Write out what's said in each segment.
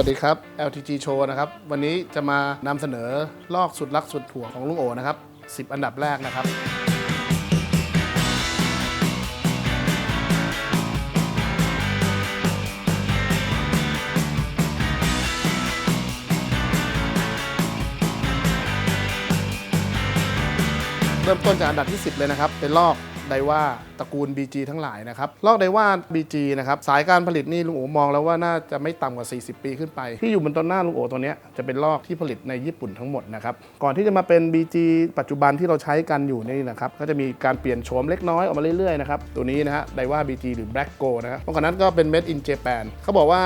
วัสดีครับ LTG Show นะครับ วันนี้จะมานำเสนอลอกสุดรักสุดผัวของลุงโอนะครับ 10 อันดับแรกนะครับ เริ่มต้นจากอันดับที่ 10 เลยนะครับ เป็นลอก ไดว่าตระกูล BG ทั้งหลายนะครับลอกไดว่า BG นะครับสายการผลิตนี่ลุงโอมองแล้วว่าน่าจะไม่ต่ำกว่า 40 ปีขึ้นไป ที่อยู่บนต้นหน้าลุงโอตัวนี้จะเป็นลอกที่ผลิตในญี่ปุ่นทั้งหมดนะครับก่อนที่จะมาเป็น BG ปัจจุบันที่เราใช้กันอยู่นี่นะครับก็จะมีการเปลี่ยนโฉมเล็กน้อยออกมาเรื่อยๆนะครับตัวนี้นะฮะไดว่า BG หรือ Black Go นะครับเมื่อก่อนนั้นก็เป็น Made in Japan เขาบอกว่า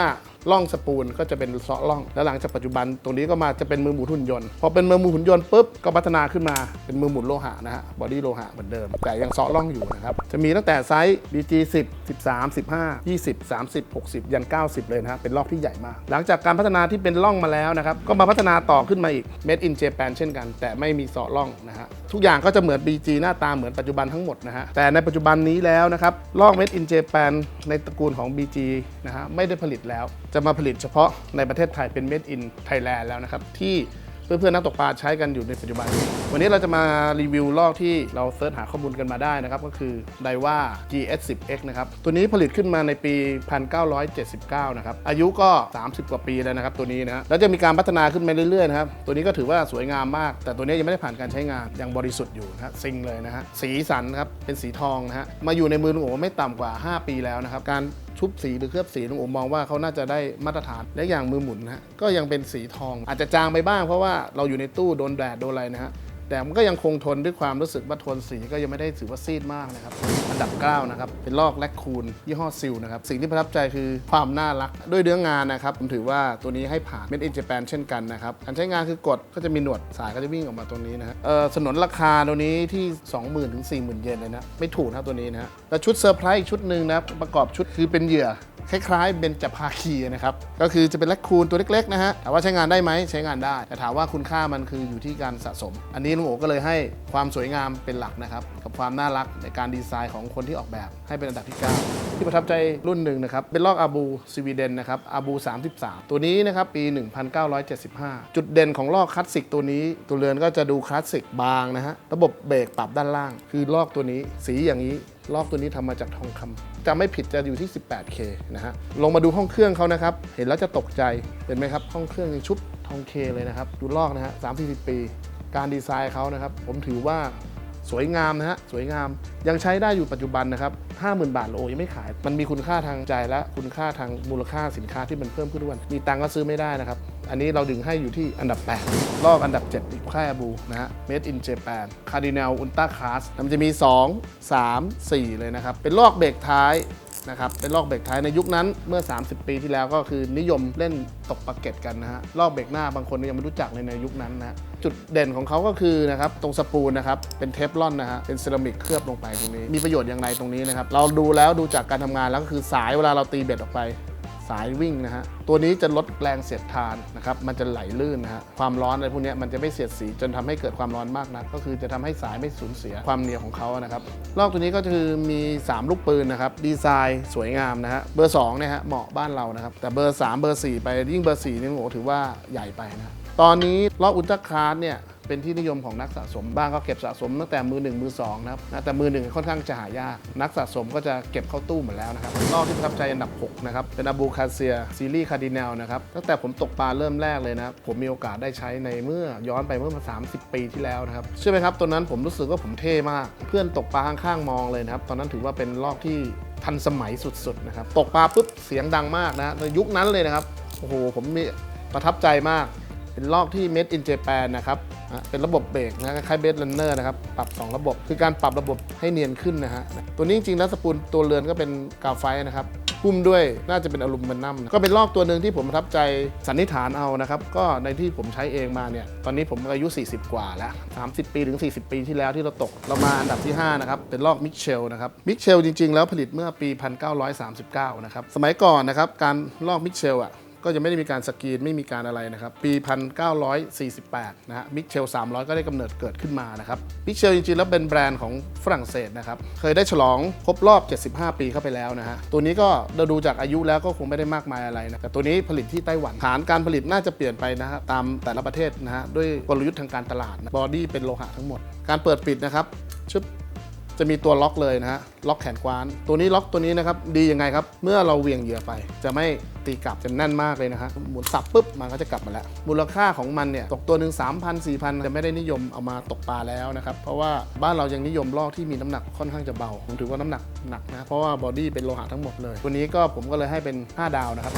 ล่องสปูลก็จะเป็นเซาะล่อง แล้วหลังจากปัจจุบันตรงนี้ก็มาจะเป็นมือหมุนหุ่นยนต์พอเป็นมือหมุนหุ่นยนต์ปุ๊บก็พัฒนาขึ้นมาเป็นมือหมุนโลหะนะฮะบอดี้โลหะเหมือนเดิม แต่ยังเซาะล่องอยู่นะครับจะมีตั้งแต่ไซส์ BG 10 13 15 20 30 60 ยัน 90 เลยนะฮะเป็นลอกที่ใหญ่มาก หลังจากการพัฒนาที่เป็นล่องมาแล้วนะครับก็มาพัฒนาต่อขึ้นมาอีก Made in Japan เช่นกัน แต่ไม่มีเซาะล่องนะฮะทุกอย่างก็จะเหมือน BG หน้าตาเหมือนปัจจุบันทั้งหมดนะฮะแต่ในปัจจุบันนี้แล้วนะครับลอก Made in Japan ในตระกูลของ BG นะฮะไม่ได้ผลิตแล้วจะมาผลิตเฉพาะในประเทศไทยเป็น Made in Thailand แล้วนะครับ ที่เพื่อนๆนักตกปลาใช้กันอยู่ในปัจจุบัน วันนี้เราจะมารีวิวลอกที่เราเสิร์ชหาข้อมูลกันมาได้นะครับ ก็คือไดว่า GS10X นะครับ ตัวนี้ผลิตขึ้นมาในปี 1979 นะครับ อายุก็ 30 กว่าปีแล้วนะครับตัวนี้นะฮะแล้วจะมีการพัฒนาขึ้นมาเรื่อยๆนะครับ ตัวนี้ก็ถือว่าสวยงามมาก แต่ตัวนี้ยังไม่ได้ผ่านการใช้งานยังบริสุทธิ์อยู่นะฮะซิงเลยนะฮะสีสันครับเป็นสีทองนะฮะมาอยู่ในมือลุงโอไม่ต่ำกว่า 5 ปีแล้วนะครับการ ชุบสีหรือเคลือบสีลุงโอมองว่าเขาน่าจะได้มาตรฐานและอย่างมือหมุนนะฮะก็ยังเป็นสีทอง อาจจะจางไปบ้างเพราะว่าเราอยู่ในตู้โดนแดดโดนอะไรนะฮะแต่มันก็ยังคงทนด้วยความรู้สึกว่าทนสีก็ยังไม่ได้ถือว่าซีดมากนะครับ อันดับ 9 นะครับ เป็นลอกแลคคูนยี่ห้อซิลนะครับ สิ่งที่ประทับใจคือความน่ารัก ด้วยเนื้องานนะครับ ผมถือว่าตัวนี้ให้ผ่านเม็ดอินเจแปนเช่นกันนะครับการใช้งานคือกดก็จะมีหนวดสายก็จะวิ่งออกมาตรงนี้นะฮะเออสนนราคาตัวนี้ที่ 20,000ถึง40,000 เยนเลยนะ ไม่ถูกนะตัวนี้นะฮะแล้วชุดเซอร์ไพรส์อีกชุดหนึ่งนะประกอบชุดคือเป็นเหยื่อ คล้ายๆเบนจภาคีนะครับก็คือจะเป็นแลคคูนตัวเล็กๆนะฮะแต่ว่าใช้งานได้ไหมใช้งานได้ แต่ถามว่าคุณค่ามันคืออยู่ที่การสะสม อันนี้ลุงโอก็เลยให้ความสวยงามเป็นหลักนะครับกับความน่ารักในการดีไซน์ของคนที่ออกแบบ ให้เป็นอันดับที่ 9 ที่ประทับใจรุ่นหนึ่งนะครับเป็นลอกอาบูสวีเดนนะครับอาบู 33 ตัวนี้นะครับปี 1975 จุดเด่นของลอกคลาสสิกตัวนี้ตัวเรือนก็จะดูคลาสสิกบางนะฮะระบบเบรกปรับด้านล่าง คือลอกตัวนี้สีอย่างนี้ลอกตัวนี้ทำมาจากทองคำจะไม่ผิดจะอยู่ที่ 18K นะฮะ ลงมาดูห้องเครื่องเขานะครับ เห็นแล้วจะตกใจ เห็นไหมครับ ห้องเครื่องยังชุบทองเคเลยนะครับ ดูลอกนะฮะ3 4 0ปี การดีไซน์เขานะครับ ผมถือว่าสวยงามนะฮะ สวยงาม ยังใช้ได้อยู่ปัจจุบันนะครับ 50,000 บาทโลยังไม่ขาย มันมีคุณค่าทางใจและคุณค่าทางมูลค่าสินค้าที่มันเพิ่มขึ้นทุกวันมีตังก็ซื้อไม่ได้นะครับ อันนี้เราดึงให้อยู่ที่อันดับ 8 รอบอันดับ 7 อีกค่ายอาบูนะฮะ Made in Japan Cardinal Ultra Class มันจะมี 2 3 4 เลยนะครับ เป็นลอกเบรกท้ายนะครับเป็นลอกเบรกท้ายในยุคนั้นเมื่อ 30 ปีที่แล้วก็คือนิยมเล่นตกปาเก็ตกันนะฮะลอกเบรกหน้าบางคนยังไม่รู้จักในในยุคนั้นนะจุดเด่นของเขาก็คือนะครับตรงสปูลนะครับเป็นเทฟลอนนะฮะเป็นเซรามิกเคลือบลงไปตรงนี้ มีประโยชน์อย่างไรตรงนี้นะครับเราดูแล้วดูจากการทำงานแล้วก็คือสายเวลาเราตีเบ็ดออกไปายวิ่งนะฮะ ตัวนี้จะลดแรงเสียดทานนะครับ มันจะไหลลื่นนะฮะ ความร้อนอะไรพวกนี้มันจะไม่เสียดสีจนทำให้เกิดความร้อนมากนักก็คือจะทำให้สายไม่สูญเสียความเหนียวของเขานะครับลอกตัวนี้ก็คือมี 3 ลูกปืนนะครับ ดีไซน์สวยงามนะฮะ เบอร์2เนี่ยฮะเหมาะบ้านเรานะครับ แต่เบอร์ 3 เบอร์ 4 ไปยิ่งเบอร์4นี่โอ้โหถือว่าใหญ่ไปนะ ตอนนี้ลอกอุลตร้าคาร์ดเนี่ย เป็นที่นิยมของนักสะสมบ้างก็เก็บสะสมตั้งแต่มือหนึ่งมือสองนะครับแต่มือหนึ่งค่อนข้างจะหายาก นักสะสมก็จะเก็บเข้าตู้หมดแล้วนะครับรอบที่ประทับใจอันดับ6นะครับเป็นอบูคาเซียซีรีส์คาร์ดินลนะครับตั้งแต่ผมตกปลาเริ่มแรกเลยนะครับผมมีโอกาสได้ใช้ในเมื่อย้อนไปเมื่อมา30 ปีที่แล้วนะครับเชื่อไหมครับตัวนั้นผมรู้สึกว่าผมเท่มาก เพื่อนตกปลาข้างๆมองเลยนะครับตอนนั้นถือว่าเป็นรอบที่ทันสมัยสุดๆนะครับตกปลาปุ๊บเสียงดังมากนะในยุคนั้นเลยนะครับโอ้โหผมมีประทับใจมากเป็นลอกที่ Made in Japan นะครับ เป็นระบบเบรกนะคล้ายเบสเลนเนอร์นะครับปรับ 2 ระบบ คือการปรับระบบให้เนียนขึ้นนะฮะตัวนี้จริงๆแล้วสปูลตัวเรือนก็เป็นกาวไฟนะครับหุ้มด้วยน่าจะเป็นอลูมิเนียมก็เป็นลอกตัวหนึ่งที่ผมประทับใจสันนิษฐานเอานะครับ ก็ในที่ผมใช้เองมาเนี่ยตอนนี้ผมอายุ 40 กว่าแล้ว 30 ปีถึง 40 ปีที่แล้วที่เราตก เรามาอันดับที่ 5 นะครับ เป็นลอกมิเชลนะครับมิเชลจริง ๆ แล้วผลิตเมื่อปี 1939 นะครับสมัยก่อนนะครับการลอกมิเชลอะ ก็จะไม่ได้มีการสกรีนไม่มีการอะไรนะครับ ปี 1948 นะฮะมิเชล 300 ก็ได้กำเนิดเกิดขึ้นมานะครับมิเชลจริงๆแล้วเป็นแบรนด์ของฝรั่งเศสนะครับ เคยได้ฉลองครบรอบ 75 ปีเข้าไปแล้วนะฮะ ตัวนี้ก็เราดูจากอายุแล้วก็คงไม่ได้มากมายอะไรนะแต่ตัวนี้ผลิตที่ไต้หวันฐานการผลิตน่าจะเปลี่ยนไปนะฮะตามแต่ละประเทศนะฮะด้วยกลยุทธ์ทางการตลาดบอดี้เป็นโลหะทั้งหมด การเปิดปิดนะครับชึบจะมีตัวล็อกเลยนะฮะ ล็อกแขนกวาน ตัวนี้ล็อกตัวนี้นะครับดียังไงครับ เมื่อเราเวียงเหยื่อไป จะไม่ตีกลับจะแน่นมากเลยนะฮะหมุนสับปุ๊บมันก็จะกลับมาแล้ว มูลค่าของมันเนี่ยตกตัวหนึ่ง3,000 4,000จะไม่ได้นิยมเอามาตกปลาแล้วนะครับ เพราะว่าบ้านเรายังนิยมลอกที่มีน้ำหนักค่อนข้างจะเบา ผมถือว่าน้ำหนักหนักนะเพราะว่าบอดี้เป็นโลหะทั้งหมดเลยตัวนี้ก็ผมก็เลยให้เป็น 5 ดาวนะครับ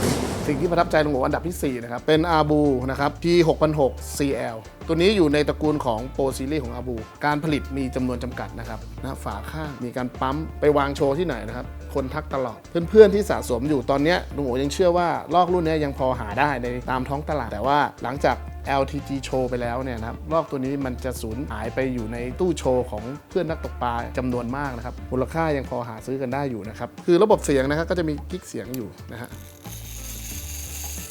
สิ่งที่ประทับใจลงหัวอันดับที่4นะครับเป็นอาบูนะครับ P6006 CL ตัวนี้อยู่ในตระกูลของโปรซีรีส์ของอาบูการผลิตมีจำนวนจำกัดนะครับนะฝาข้างมีการปั๊มไปวางโชว์ที่ไหนนะครับ คนทักตลอด เพื่อนๆที่สะสมอยู่ตอนนี้ลุงโอยังเชื่อว่าลอกรุ่นนี้ยังพอหาได้ในตามท้องตลาด แต่ว่าหลังจาก LTG โชว์ไปแล้วเนี่ยนะครับลอกตัวนี้มันจะสูญหายไปอยู่ในตู้โชว์ของเพื่อนนักตกปลาจำนวนมากนะครับมูลค่ายังพอหาซื้อกันได้อยู่นะครับคือระบบเสียงนะครับก็จะมีกิ๊กเสียงอยู่นะฮะ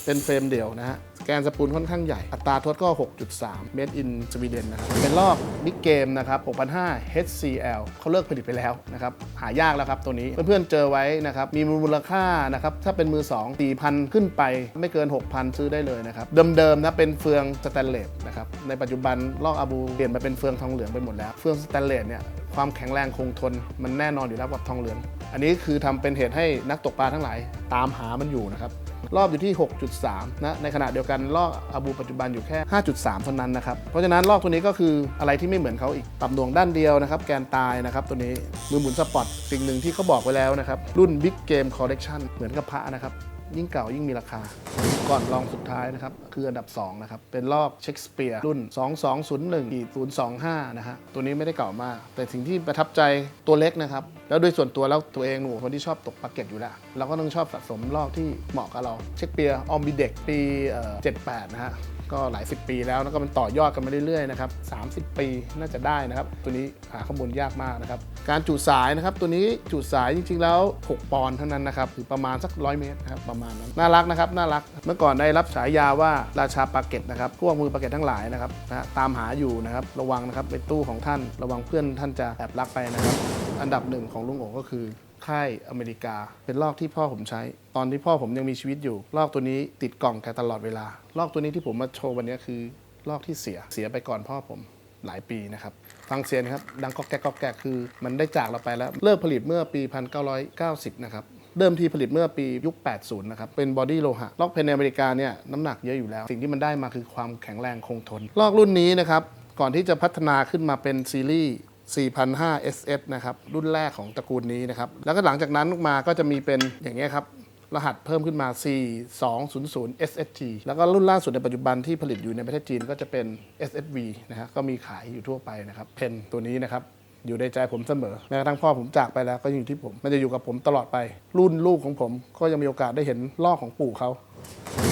เป็นเฟรมเดี่ยวนะฮะ แกนสปูลค่อนข้างใหญ่ อัตราทดก็ 6.3 Made in Sweden นะครับ เป็นลอกบิ๊กเกมนะครับ6,500 HCL เขาเลิกผลิตไปแล้วนะครับ หายากแล้วครับตัวนี้ เพื่อนๆเจอไว้นะครับ มีมูลค่านะครับ ถ้าเป็นมือ 2 4,000 ขึ้นไป ไม่เกิน 6,000 ซื้อได้เลยนะครับ เดิมๆนะเป็นเฟืองสแตนเลสนะครับ ในปัจจุบันลอกอาบูเปลี่ยนมาเป็นเฟืองทองเหลืองไปหมดแล้ว เฟืองสแตนเลสเนี่ยความแข็งแรงคงทนมันแน่นอนอยู่แล้วกับทองเหลือง อันนี้คือทำเป็นเหตุให้นักตกปลาทั้งหลายตามหามันอยู่นะครับ รอบอยู่ที่ 6.3 นะ ในขณะเดียวกันรอบอาบูปัจจุบันอยู่แค่ 5.3 เท่านั้นนะครับ เพราะฉะนั้นรอบตัวนี้ก็คืออะไรที่ไม่เหมือนเขาอีกปรับดวงด้านเดียวนะครับ แกนตายนะครับ ตัวนี้มือหมุนสปอร์ตสิ่งหนึ่งที่เขาบอกไว้แล้วนะครับ รุ่น Big Game Collection เหมือนกับพระนะครับ ยิ่งเก่ายิ่งมีราคา ก่อนลองสุดท้ายนะครับ คืออันดับ 2 นะครับ เป็นลอกเชคสเปียร์รุ่น 2201 025 นะฮะ ตัวนี้ไม่ได้เก่ามาก แต่สิ่งที่ประทับใจตัวเล็กนะครับ แล้วโดยส่วนตัวแล้วตัวเองหนูคนที่ชอบตกปาเก็ตอยู่แล้ว เราก็ต้องชอบสะสมลอกที่เหมาะกับเราเชคสเปียร์ออมบิเด็กปีเอ่อ78 นะฮะ ก็หลายสิบปีแล้วแล้วก็มันต่อยอดกันมาเรื่อยๆนะครับ30 ปีน่าจะได้นะครับ ตัวนี้หาข้อมูลยากมากนะครับ การจุดสายนะครับ ตัวนี้จุดสายจริงๆแล้ว 6 ปอนด์เท่านั้นนะครับคือประมาณสัก100เมตรนะครับประมาณนั้นน่ารักนะครับน่ารัก เมื่อก่อนได้รับฉายาว่าราชาปาเก็ตนะครับพวกมือปาเก็ตทั้งหลายนะครับนะตามหาอยู่นะครับระวังนะครับในตู้ของท่าน ระวังเพื่อนท่านจะแอบลักไปนะครับ อันดับหนึ่งของลุงโอก็คือ ค่ายอเมริกา เป็นลอกที่พ่อผมใช้ ตอนที่พ่อผมยังมีชีวิตอยู่ ลอกตัวนี้ติดกล่องแกตลอดเวลา ลอกตัวนี้ที่ผมมาโชว์วันนี้คือ ลอกที่เสียเสียไปก่อนพ่อผมหลายปีนะครับฟังเสียงครับ ดังก๊อกแก๊กก๊อกแก๊กคือ มันได้จากเราไปแล้ว เลิกผลิตเมื่อปี 1990 นะครับ เดิมทีผลิตเมื่อปียุค 80 นะครับ เป็นบอดี้โลหะ ลอกเพนในอเมริกาเนี่ยน้ำหนักเยอะอยู่แล้ว สิ่งที่มันได้มาคือความแข็งแรงคงทน ลอกรุ่นนี้นะครับ ก่อนที่จะพัฒนาขึ้นมาเป็นซีรีส์ 4,500 SS นะครับรุ่นแรกของตระกูลนี้นะครับแล้วก็หลังจากนั้นมาก็จะมีเป็นอย่างเงี้ยครับรหัสเพิ่มขึ้นมา 4200 SSG แล้วก็รุ่นล่าสุดในปัจจุบันที่ผลิตอยู่ในประเทศจีนก็จะเป็น SSV นะฮะก็มีขายอยู่ทั่วไปนะครับ เพนตัวนี้นะครับ อยู่ในใจผมเสมอแม้กระทั่งพ่อผมจากไปแล้วก็ยังอยู่ที่ผม มันจะอยู่กับผมตลอดไป รุ่นลูกของผมก็ยังมีโอกาสได้เห็นลอกของปู่เขา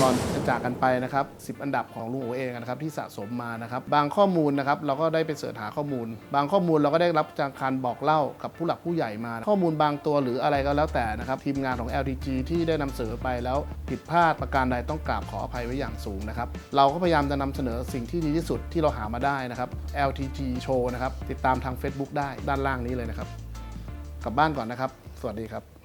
ก่อนจะจากกันไปนะครับ 10 อันดับของลุงโอเองนะครับที่สะสมมานะครับ บางข้อมูลนะครับเราก็ได้ไปเสิร์ชหาข้อมูล บางข้อมูลเราก็ได้รับจากการบอกเล่ากับผู้หลักผู้ใหญ่มา ข้อมูลบางตัวหรืออะไรก็แล้วแต่นะครับ ทีมงานของ LTG ที่ได้นำเสนอไปแล้วผิดพลาดประการใดต้องกราบขออภัยไว้อย่างสูงนะครับ เราก็พยายามจะนำเสนอสิ่งที่ดีที่สุดที่เราหามาได้นะครับ LTG Show นะครับติดตามทาง Facebook ได้ด้านล่างนี้เลยนะครับ กลับบ้านก่อนนะครับ สวัสดีครับ